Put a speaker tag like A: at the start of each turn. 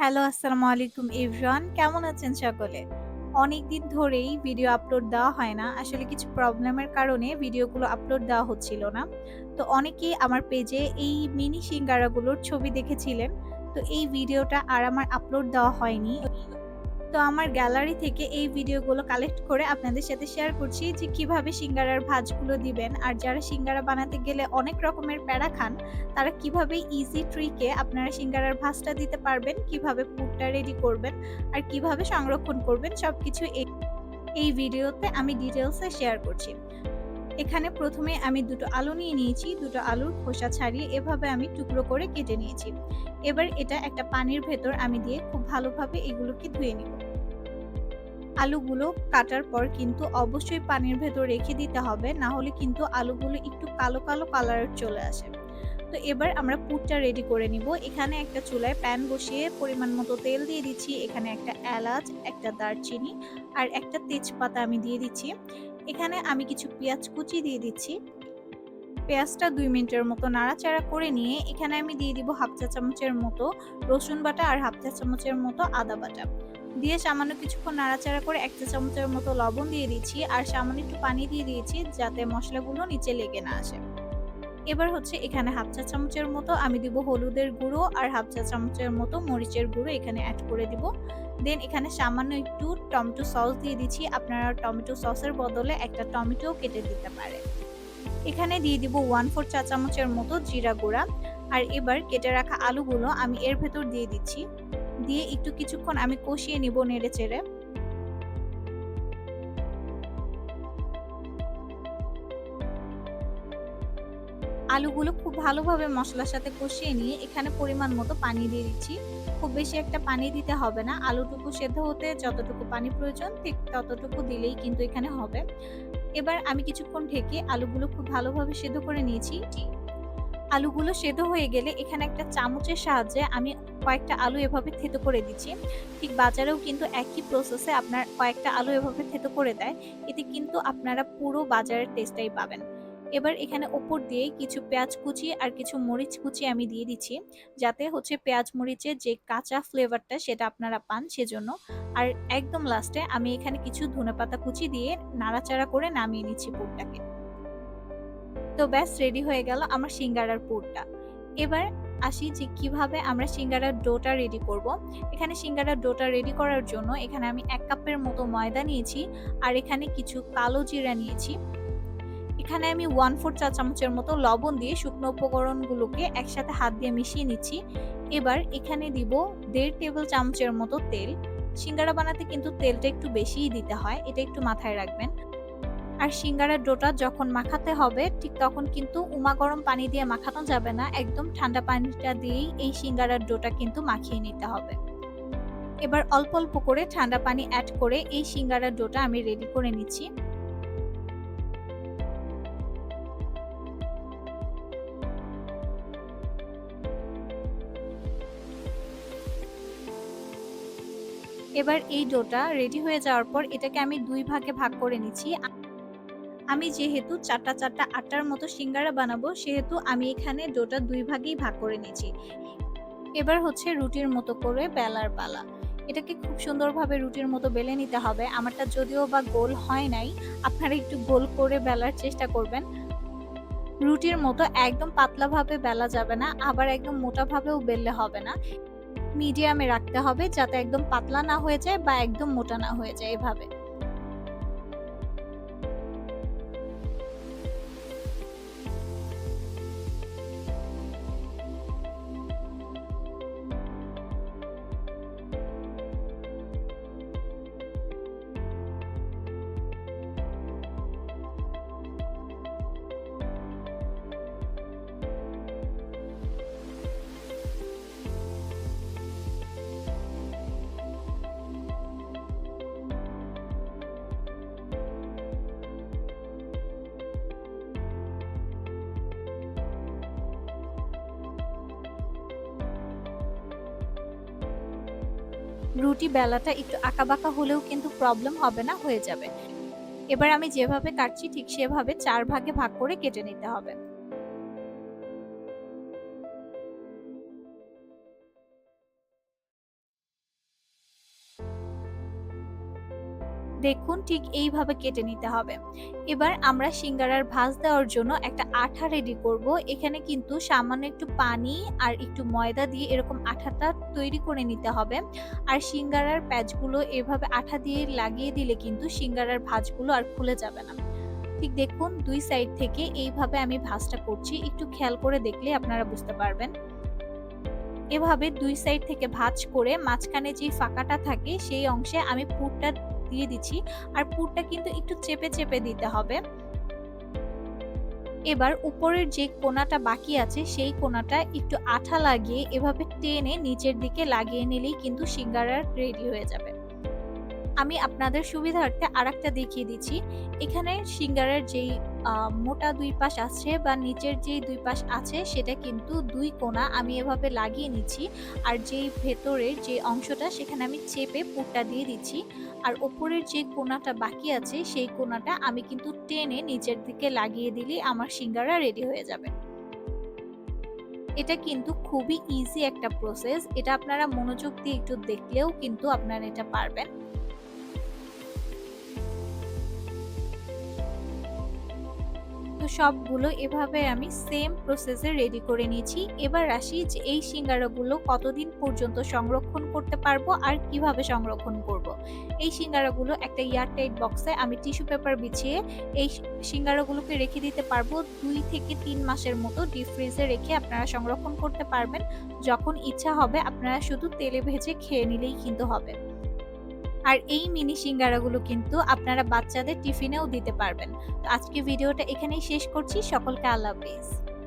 A: Hello, আসসালামু আলাইকুম everyone. কেমন আছেন সকলে? অনেক দিন ধরেই ভিডিও আপলোড দেওয়া হয় না। আসলে কিছু প্রবলেমের কারণে ভিডিওগুলো আপলোড দেওয়া হচ্ছিল না। তো অনেকেই আমার পেজে এই মিনি সিঙ্গারাগুলোর ছবি দেখেছিলেন। তো এই ভিডিওটা আর আমার আপলোড দেওয়া হয়নি। তো আমার গ্যালারি থেকে এই ভিডিওগুলো কালেক্ট করে আপনাদের সাথে শেয়ার করছি যে কীভাবে সিঙ্গারার ভাঁজগুলো দিবেন। আর যারা সিঙ্গারা বানাতে গেলে অনেক রকমের প্যারা খান, তারা কীভাবে ইজি ট্রিকে আপনারা সিঙ্গারার ভাজটা দিতে পারবেন, কীভাবে পুরটা রেডি করবেন, আর কীভাবে সংরক্ষণ করবেন, সবকিছু এই এই ভিডিওতে আমি ডিটেলসে শেয়ার করছি। এখানে প্রথমে আমি দুটো আলু নিয়ে নিয়েছি, দুটো আলুর খোসা ছাড়িয়ে এভাবে আমি টুকরো করে কেটে নিয়েছি। এবার এটা একটা পানির ভেতর আমি দিয়ে খুব ভালোভাবে এগুলোকে ধুয়ে নিব। আলুগুলো কাটার পর কিন্তু অবশ্যই পানির ভেতর রেখে দিতে হবে, না হলে কিন্তু আলুগুলো একটু কালো কালো কালার চলে আসে। তো এবার আমরা পুরটা রেডি করে নিব। এখানে একটা চুলায় প্যান বসিয়ে পরিমাণ মতো তেল দিয়ে দিচ্ছি। এখানে একটা এলাচ, একটা দারচিনি আর একটা তেজপাতা আমি দিয়ে দিচ্ছি। এখানে আমি কিছু পেঁয়াজ কুচি দিয়ে দিচ্ছি। পেঁয়াজটা দুই মিনিটের মতো নাড়াচাড়া করে নিয়ে এখানে আমি দিয়ে দিব হাফ চা চামচের মতো রসুন বাটা আর হাফ চা চামচের মতো আদা বাটা। দিয়ে সামান্য কিছুক্ষণ নাড়াচাড়া করে এক চা চামচের মতো লবণ দিয়ে দিচ্ছি আর সামান্য একটু পানি দিয়ে দিয়েছি যাতে মশলাগুলো নিচে লেগে না আসে। এবার হচ্ছে এখানে হাফ চা চামচের মতো আমি দিব হলুদের গুঁড়ো আর হাফ চা চামচের মতো মরিচের গুঁড়ো এখানে অ্যাড করে দিব। দেন এখানে সামান্য একটু টমেটো সস দিয়ে দিচ্ছি। আপনারা টমেটো সসের বদলে একটা টমেটো কেটে দিতে পারে। এখানে দিয়ে দিব ওয়ান ফোর চা চামচের মতো জিরা গুঁড়া। আর এবার কেটে রাখা আলুগুলো আমি এর ভেতর দিয়ে দিচ্ছি। দিয়ে একটু কিছুক্ষণ আমি কষিয়ে নিব নেড়ে চেড়ে। আলুগুলো খুব ভালোভাবে মশলার সাথে কষিয়ে নিয়ে এখানে পরিমাণ মতো পানি দিয়ে দিচ্ছি। খুব বেশি একটা পানি দিতে হবে না। আলুটুকু সেদ্ধ হতে যতটুকু পানি প্রয়োজন ঠিক ততটুকু দিলেই কিন্তু এখানে হবে। এবার আমি কিছুক্ষণ ঢেকে আলুগুলো খুব ভালোভাবে সেদ্ধ করে নিয়েছি। আলুগুলো সেদ্ধ হয়ে গেলে এখানে একটা চামচের সাহায্যে আমি কয়েকটা আলু এভাবে থেতো করে দিচ্ছি। ঠিক বাজারেও কিন্তু একই প্রসেসে আপনার কয়েকটা আলু এভাবে থেতো করে দেয়। এতে কিন্তু আপনারা পুরো বাজারের টেস্টটাই পাবেন। এবার এখানে ওপর দিয়ে কিছু পেঁয়াজ কুচি আর কিছু মরিচ কুচি আমি দিয়ে দিচ্ছি। যাতে হচ্ছে পেঁয়াজ মরিচের যে কাঁচা ফ্লেভারটা সেটা আপনারা পান সেজন্য। আর একদম লাস্টে আমি এখানে কিছু ধনেপাতা কুচি দিয়ে নাড়াচাড়া করে নামিয়ে নিচ্ছি পুরটাকে। তো ব্যাস রেডি হয়ে গেল আমার সিঙ্গারার পুরটা। এবার আসি যে কীভাবে আমরা সিঙ্গারার ডোটা রেডি করব। এখানে সিঙ্গারার ডোটা রেডি করার জন্য এখানে আমি এক কাপের মতো ময়দা নিয়েছি আর এখানে কিছু কালো জিরা নিয়েছি। এখানে আমি ওয়ান ফোর চা চামচের মতো লবণ দিয়ে শুকনো উপকরণগুলোকে একসাথে হাত দিয়ে মিশিয়ে নিচ্ছি। এবার এখানে দিব দেড় টেবিল চামচের মতো তেল। সিঙ্গারা বানাতে কিন্তু তেলটা একটু বেশিই দিতে হয়, এটা একটু মাথায় রাখবেন। আর সিঙ্গারার ডোটা যখন মাখাতে হবে, ঠিক তখন কিন্তু উমা গরম পানি দিয়ে মাখানো যাবে না। একদম ঠান্ডা পানিটা দিয়েই এই সিঙ্গারার ডোটা কিন্তু মাখিয়ে নিতে হবে। এবার অল্প অল্প করে ঠান্ডা পানি অ্যাড করে এই সিঙ্গারার ডোটা আমি রেডি করে নিচ্ছি। এবার এই ডোটা রেডি হয়ে যাওয়ার পর এটাকে আমি দুই ভাগে ভাগ করে নিচ্ছি। আমি যেহেতু চারটা চারটা আটটার মতো সিঙ্গারা বানাবো, সেহেতু আমি এখানে ডোটা দুই ভাগেই ভাগ করে নিয়েছি। এবার হচ্ছে রুটির মতো করে বেলার পালা। এটাকে খুব সুন্দরভাবে রুটির মতো বেলে নিতে হবে। আমারটা যদিও বা গোল হয় নাই, আপনারা একটু গোল করে বেলার চেষ্টা করবেন। রুটির মতো একদম পাতলাভাবে বেলা যাবে না, আবার একদম মোটাভাবেও বেললে হবে না। মিডিয়ামে রাখতে হবে যাতে একদম পাতলা না হয়ে যায় বা একদম মোটা না হয়ে যায় এভাবে। রুটি বেলাটা একটু আঁকাবাঁকা হলেও কিন্তু প্রবলেম হবে না, হয়ে যাবে। এবার আমি যেভাবে কাটছি, ঠিক সেভাবে চার ভাগে ভাগ করে কেটে নিতে হবে। দেখুন ঠিক এইভাবে কেটে নিতে হবে। এবার আমরা সিঙ্গারার ভাঁজ দেওয়ার জন্য একটা আঠা রেডি করব। এখানে কিন্তু সামান্য একটু পানি আর একটু ময়দা দিয়ে এরকম আঠাটা তৈরি করে নিতে হবে। আর সিঙ্গারার প্যাচগুলো এভাবে আঠা দিয়ে লাগিয়ে দিলে কিন্তু সিঙ্গারার ভাঁজগুলো আর খুলে যাবে না। ঠিক দেখুন দুই সাইড থেকে এইভাবে আমি ভাঁজটা করছি। একটু খেয়াল করে দেখলে আপনারা বুঝতে পারবেন। এভাবে দুই সাইড থেকে ভাঁজ করে মাঝখানে যে ফাঁকাটা থাকে সেই অংশে আমি পুরটা দিয়ে দিচ্ছি। আর পুরটা কিন্তু একটু চেপে, চেপে দিতে হবে। এবার উপরের যে কোনাটা বাকি আছে সেই কোনাটা একটু আঠা লাগিয়ে এভাবে টেনে নিচের দিকে লাগিয়ে নিলেই কিন্তু সিঙ্গারা রেডি হয়ে যাবে। আমি আপনাদের সুবিধার্থে আর একটা দেখিয়ে দিচ্ছি। এখানে সিঙ্গারের যেই মোটা দুই পাশ আছে বা নিচের যেই দুই পাশ আছে সেটা কিন্তু দুই কোণা আমি এভাবে লাগিয়ে নিচ্ছি। আর যেই ভেতরের যে অংশটা সেখানে আমি চেপে পুরটা দিয়ে দিচ্ছি। আর ওপরের যে কোণাটা বাকি আছে সেই কোণাটা আমি কিন্তু টেনে নিচের দিকে লাগিয়ে দিলেই আমার সিঙ্গারা রেডি হয়ে যাবে। এটা কিন্তু খুবই ইজি একটা প্রসেস। এটা আপনারা মনোযোগ দিয়ে একটু দেখলেও কিন্তু আপনারা এটা পারবেন। সবগুলো এভাবে আমি সেম প্রসেসে রেডি করে নিয়েছি। এবার আসি যে এই সিঙ্গারাগুলো কতদিন পর্যন্ত সংরক্ষণ করতে পারব আর কীভাবে সংরক্ষণ করব। এই সিঙ্গারাগুলো একটা এয়ারটাইট বক্সে আমি টিস্যু পেপার বিছিয়ে এই সিঙ্গারাগুলোকে রেখে দিতে পারব দুই থেকে তিন মাসের মতো ডিপ ফ্রিজে রেখে আপনারা সংরক্ষণ করতে পারবেন। যখন ইচ্ছা হবে আপনারা শুধু তেলে ভেজে খেয়ে নিলেই কিন্তু হবে। আর এই মিনি সিঙ্গারাগুলো কিন্তু আপনারা বাচ্চাদের টিফিনেও দিতে পারবেন। তো আজকে ভিডিওটা এখানেই শেষ করছি। সকলকে আল্লাহ হাফেজ।